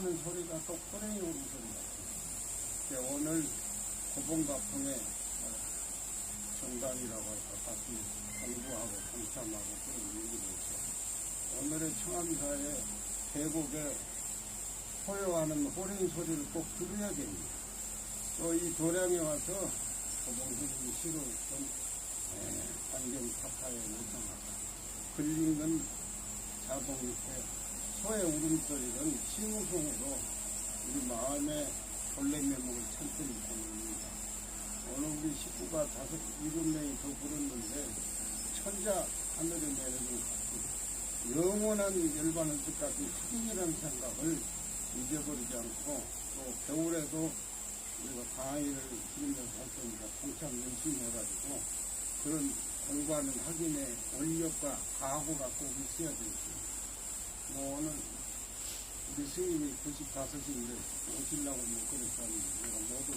하는 소리가 또 오는 소리 같아요. 오늘 고봉가풍에 어, 정당이라고 해서 같이 공부하고 동참하고 그런 얘기를 했어. 오늘의 청암사의 계곡에 호요하는 호랭이 소리를 꼭 들어야 됩니다. 또 이 도량에 와서 고봉스님이 시로했던 환경 타파에 요청하고 걸리는 자동 밑에 소의 울음소리는 싱우송으로 우리 마음의 본래 면목을 천천히 보냅니다. 오늘 우리 식구가 다섯, 일곱 명이 더 부르는데 천자 하늘에 같은 영원한 열반을 뜻같은 확인이라는 생각을 잊어버리지 않고 또 겨울에도 우리가 강의를 기르면서 할 테니까 동참 열심히 해가지고 그런 공부하는 확인의 원력과 각오가 꼭 있어야 되겠습니다. 뭐 오늘 우리 스님이 95인데 오시려고 뭐 그랬었는데 내가 못